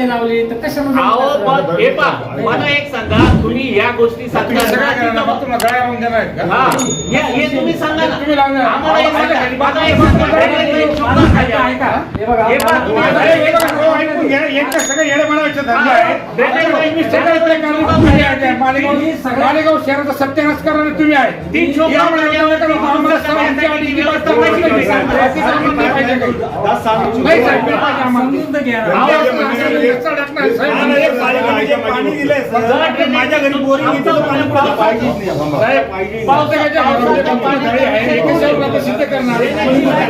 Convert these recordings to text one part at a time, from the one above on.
गाडी लावली तर कशाला अहो पण हे पहा मला एक सांगा तुम्ही या गोष्टी सांगता हा या- हे तुम्ही सांगा ना तुम्ही लावणार. आम्हाला हे सांगा. मला सांगा. हे. हे. हे पहा, आता हे. मालेगाव शहराचा सत्यानाश करणारे तुम्ही आहे तीन शोभा यामुळे खाली आम्हाला आहे. आम्हाला सर्वांची आधी व्यवस्था पाहिजे का नाही? बाकी सामान नाही पाहिजे काही. नाही साहेब, नाही पाहिजे आम्हाला. आवाज असं नाही, रस्ता टाकणार, साहेब. माझ्या घरी बोरिंग येते तर पाणी नाही साहेब, पावसाळ्याच्या पावसाळ्यात कंपनी झाली आहे. एका शहराला सिद्ध करणार आहे.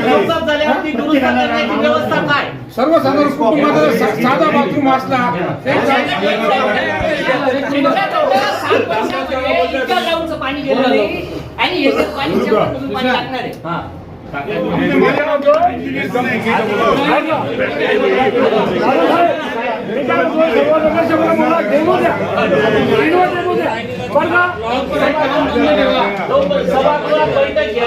लवकर झाल्यावरती दुरुस्त करण्याची व्यवस्था काय सर्वसाधारण कुटुंबाचा सा- साधा बाथरूम असला एक पाणी गेलं नाही आणि याच्यात पाणी शेवटपासून पाणी लागणार आहे हा लवकर सभागृहात बैठक घ्या.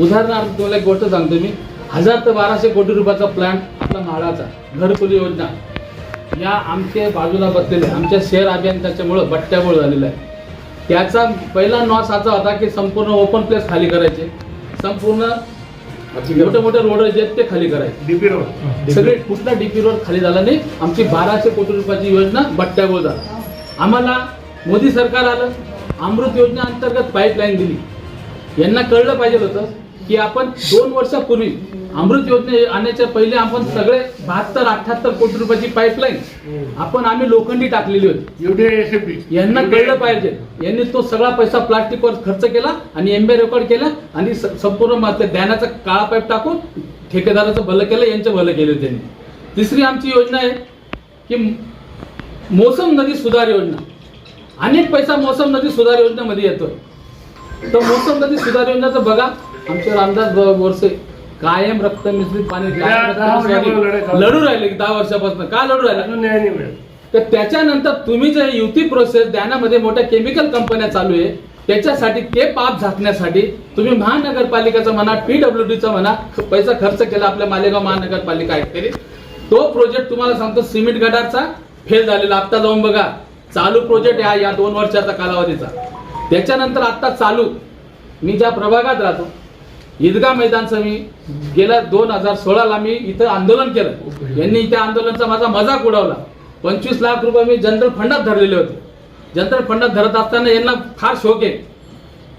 उदाहरणार्थ तुम्हाला एक गोष्ट सांगतो मी. हजार ते बाराशे कोटी रुपयाचा प्लॅन आपला म्हाडाचा घरकुली योजना. या आमच्या बाजूला बसलेले आमच्या शहर अभियंत्याच्यामुळं बट्ट्याबोळ झालेला आहे. त्याचा पहिला नॉस असा होता की संपूर्ण ओपन प्लेस खाली करायचे. संपूर्ण मोठे मोठे रोड जे आहेत ते खाली करायचे. डीपी रोड सगळे कुठला डीपी रोड खाली झाला नाही आमची बाराशे कोटी रुपयाची योजना बट्ट्याबोळ झाला. आम्हाला मोदी सरकार आलं अमृत योजना अंतर्गत पाईपलाईन दिली. यांना कळलं पाहिजे होतं की आपण दोन वर्षापूर्वी अमृत योजने आणण्याच्या पहिले आपण सगळे बहात्तर अठ्याहत्तर कोटी रुपयाची पाईपलाईन आपण आम्ही लोखंडी टाकलेली होती. यांना कळलं पाहिजे. यांनी तो सगळा पैसा प्लास्टिकवर खर्च केला आणि एमबे रेकॉर्ड केला आणि संपूर्ण ज्ञानाचा काळा पाईप टाकून ठेकेदाराचं भलं केलं यांचं भलं केलं त्यांनी. तिसरी आमची योजना आहे की मोसम नदी सुधार योजना. अनेक पैसा मोसम नदी सुधार योजनेमध्ये येतोय. तर मोसम नदी सुधार योजनेचं बघा आमचे रामदास बोरसे कायम रक्त मिश्रित पाणी लढू राहिले दहा वर्षापासून. का लढू राहिले? तर त्याच्यानंतर तुम्ही जे युती प्रोसेस द्यानामध्ये मोठ्या केमिकल कंपन्या चालू आहे त्याच्यासाठी ते पाप झाकण्यासाठी तुम्ही महानगरपालिकेचं म्हणा पीडब्ल्यू डीचं म्हणा पैसा खर्च केला आपल्या मालेगाव महानगरपालिका आहे तो प्रोजेक्ट तुम्हाला सांगतो सिमेंट गटारचा फेल झालेला. आता जाऊन बघा. चालू प्रोजेक्ट आहे या दोन वर्षाचा कालावधीचा. त्याच्यानंतर आता चालू. मी ज्या प्रभागात राहतो ईदगाह मैदानचं मी गेल्या दोन हजार सोळाला मी इथं आंदोलन केलं. यांनी त्या आंदोलनाचा माझा मजाक उडवला. पंचवीस लाख रुपये मी जनरल फंडात धरलेले होते. जनरल फंडात धरत असताना यांना फार शोक आहे.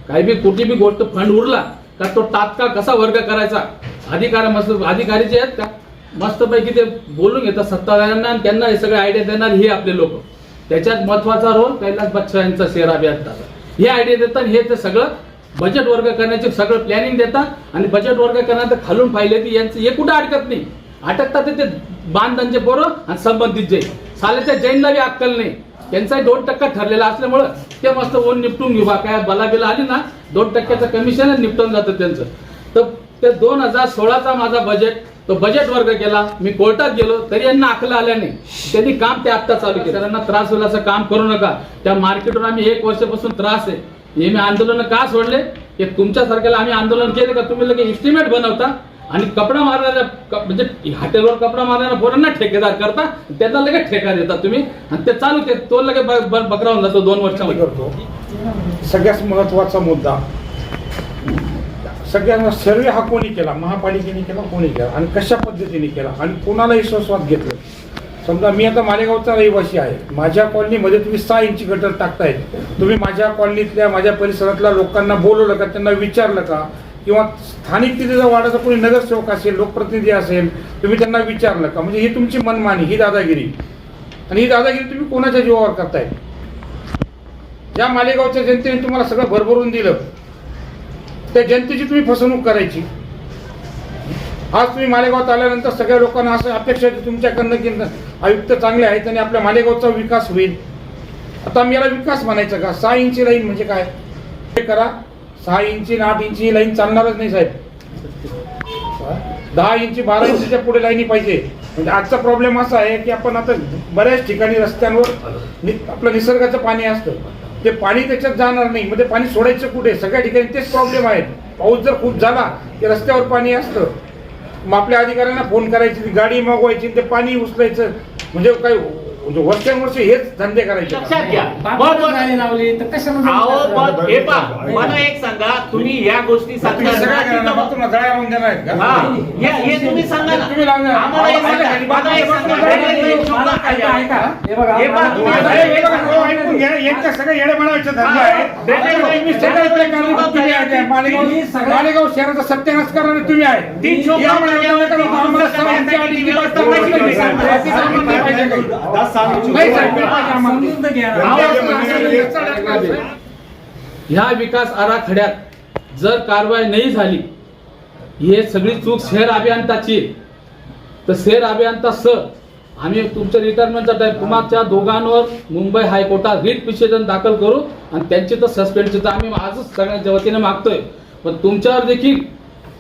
काही बी कुठली बी गोष्ट फंड उरला का तो तात्काळ कसा वर्ग करायचा? अधिकारी मस्त अधिकारी जे आहेत का? मस्तपैकी ते बोलून घेतात सत्ताधाऱ्यांना आणि त्यांना हे सगळे आयडिया देणार हे आपले लोक. त्याच्यात महत्त्वाचा रोल कैलास बच्चा यांचा शेअर अभियंताचा हे आयडिया देतात हे ते सगळं बजेट वर्ग करण्याचे सगळं प्लॅनिंग देतात आणि बजेट वर्ग करण्याचं खालून पाहिले की यांचं हे कुठं अडकत नाही. अटकतात ते- ते बांधतांचे पोरं आणि संबंधित जैन साल्याच्या जैनला बी अक्कल नाही. त्यांचाही दोन टक्का ठरलेला असल्यामुळं ते मस्त ओन निपटून घेऊ. बा काय बलाबिला आली ना दोन टक्क्याचं कमिशन निपटून जातं त्यांचं. तर ते दोन हजार सोळाचा माझा बजेट तो बजेट वर्ग केला. मी कोर्टात गेलो तरी यांना अकल आल्या नाही. त्यांनी काम ते आत्ता चालू केलं. त्यांना त्रास होईल असं काम करू नका. त्या मार्केटवर आम्ही एक वर्षापासून त्रास आहे. नेहमी आंदोलन का सोडले? की तुमच्यासारख्याला आम्ही आंदोलन केलं का? तुम्ही लगे इस्टिमेट बनवता आणि कपडा मारणाऱ्या म्हणजे हॉटेलवर कपडा मारणाऱ्या पोरांना ठेकेदार करता त्यांना लगेच ठेका देता तुम्ही आणि ते चालू ते तो लगे बकरावून जातो दोन वर्षामध्ये. करतो. सगळ्यात महत्त्वाचा मुद्दा. सगळ्यांना सर्वे हा कोणी केला? महापालिकेने केला कोणी केला? आणि कशा पद्धतीने केला? आणि कोणालाही विश्वासात घेतलं? समजा मी आता मालेगावचा रहिवासी आहे. माझ्या कॉलनीमध्ये तुम्ही सहा इंची गटर टाकतायत. तुम्ही माझ्या कॉलनीतल्या माझ्या परिसरातल्या लोकांना बोलवलं का? त्यांना विचारलं का? किंवा स्थानिक तिथे जर वाडाचा कोणी नगरसेवक असेल लोकप्रतिनिधी असेल तुम्ही त्यांना विचारलं का? म्हणजे ही तुमची मनमानी ही दादागिरी. आणि ही दादागिरी तुम्ही कोणाच्या जीवावर करताय ज्या मालेगावच्या जनतेने तुम्हाला सगळं भरभरून दिलं. त्या जनतेची तुम्ही फसवणूक करायची. आज तुम्ही मालेगावात आल्यानंतर सगळ्या लोकांना असं अपेक्षा आहे की तुमच्याकडनं की आयुक्त चांगले आहेत आणि आपल्या मालेगावचा विकास होईल. आता मी याला विकास म्हणायचं का? सहा इंची लाईन म्हणजे काय? हे करा. सहा इंची आणि आठ इंची लाईन चालणारच नाही साहेब. दहा इंची बारा इंचीच्या पुढे लाईनी पाहिजे. म्हणजे आजचा प्रॉब्लेम असा आहे की आपण आता बऱ्याच ठिकाणी रस्त्यांवर नि- आपलं निसर्गाचं पाणी असतं. ते पाणी त्याच्यात जाणार नाही. म्हणजे पाणी सोडायचं कुठे? सगळ्या ठिकाणी तेच प्रॉब्लेम आहेत. पाऊस जर खूप झाला की रस्त्यावर पाणी असतं. मग आपल्या अधिकाऱ्यांना फोन करायची गाडी मागवायची ते पाणी उचलायचं. म्हणजे काय वर्षानुवर्ष हेच धंदे करायचे लक्षात घ्या मग अहो मग हे पहा मला एक सांगा तुम्ही या गोष्टी तुम्ही सांगता सगळ्या ना, घरांना तिथं- बाथरूमला जाळ्या लावून देणार आहेत का? हा हे हे तुम्ही सांगा ना तुम्ही लावणार. आम्हाला एक सांगा मला एक सांगा हे एक शब्द काय आहे? हे पहा, तुम्ही अरे, हे हे बघा, सांगा. हो, ऐकून घ्या. यांच्या सगळ्या येडे बनावायचे धंदे आहेत. तुम्ही सगळीकडे कारणीभूत तुम्ही आहे. मालेगाव मालेगाव शहराचा सत्यानाश करणारे तुम्ही आहे तीन शोक या आम्हाला. बाकी सांगून नाही पाहिजे काही. ह्या विकास आराखड्यात जर कारवाई नाही झाली हे सगळी चूक शहर अभियंताची. तर शहर अभियंता सर आम्ही तुमच्या रिटायरमेंटचा टाईम तुम्हाच्या दोघांवर मुंबई हायकोर्टात रिट पिटिशन दाखल करू आणि त्यांची तर सस्पेंडची तर आम्ही आजच सगळ्यांच्या वतीने मागतोय. पण तुमच्यावर देखील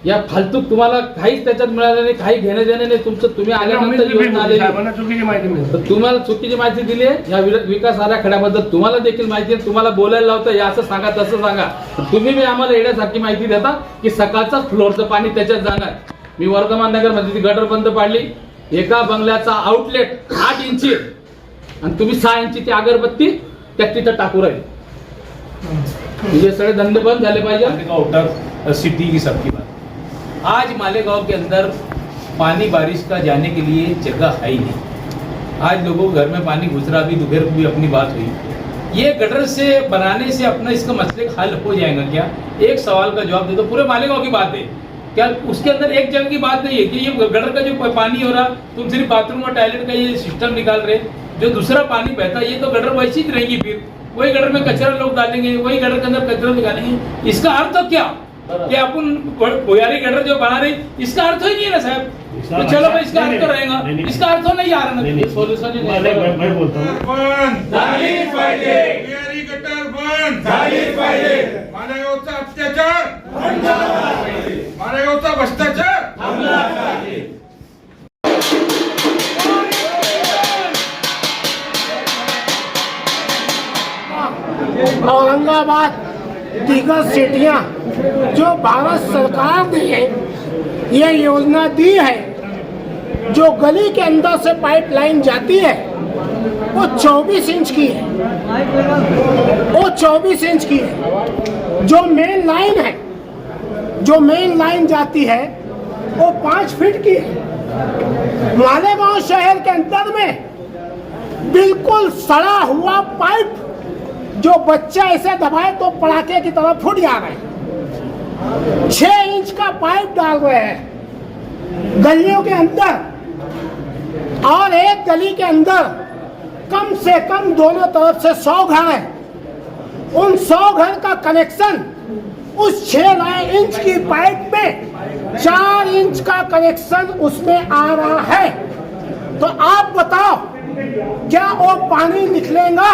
या फालतू तुम्हाला काहीच त्याच्यात मिळालं नाही काही घेणं देणं नाही तुमचं तुम्ही आल्यानंतर योजना आलेली. तर तुम्हाला चुकीची माहिती दिली आहे या विकास आराखड्याबद्दल तुम्हाला देखील माहिती आहे तुम्हाला बोलायला लावतं हे असं सांगा तसं सांगा. तुम्ही बी आम्हाला येण्यासारखी माहिती देता की सकाळचं फ्लोअरचं पाणी त्याच्यात जाणार. मी वर्धमान नगरमध्ये ती गटर बंद पाडली. एका बंगल्याचा आउटलेट आठ इंची आहे. आणि तुम्ही सहा इंची ती अगरबत्ती त्या तिथं टाकू राहील. म्हणजे सगळे धंदे बंद झाले पाहिजे. सिटी की सबकी बात. आज मालेगांव के अंदर पानी बारिश का जाने के लिए जगह है ही नहीं। आज लोगों के घर में पानी घुस रहा, अभी दोपहर को भी अपनी बात हुई। ये गटर से बनाने से अपना इसका मसले हल हो जाएगा क्या? एक सवाल का जवाब दे दो, पूरे मालेगांव की बात है। क्या उसके अंदर एक जगह की बात नहीं है कि ये गटर का जो पानी हो रहा, तुम सिर्फ़ बाथरूम और टॉयलेट का ये सिस्टम निकाल रहे, जो दूसरा पानी बहता है, ये तो गटर वैसी रहेगी फिर। वही गटर में कचरा लोग डालेंगे, वही गटर के अंदर कचरा निकालेंगे। इसका अर्थ तो क्या? कि अपन भुयारी गटर जो बना रहे इसका अर्थ ही नहीं है ना साहब। तो चलो भाई इसका अर्थ तो रहेगा। इसका अर्थ नहीं आ रहा ना। सोल्यूशन ही नहीं है। मैं बोलता हूँ। पाहिजे बिहारी गटर बंद। झालीच पाहिजे मालेगावचा अत्याचार। मालेगावचा भ्रष्टाचार। औरंगाबाद दीगर सिटियाँ, जो भारत सरकार ने ये योजना दी है, जो गली के अंदर से पाइपलाइन जाती है, वो 24 इंच की है। वो 24 इंच की है। जो मेन लाइन है, जो मेन लाइन जाती है, वो पाँच फीट की है। मालेगांव शहर के अंदर में बिल्कुल सड़ा हुआ पाइप जो बच्चा ऐसे दबाए तो पड़ाके की तरह फूट जा रहे छह इंच का पाइप डाल रहे हैं। गलियों के अंदर और एक गली के अंदर कम से कम दोनों तरफ़ से सौ घर है। उन सौ घर का कनेक्शन उस छह इंच की पाइप में चार इंच का कनेक्शन उसमें आ रहा है। तो आप बताओ, क्या वो पानी निकलेगा?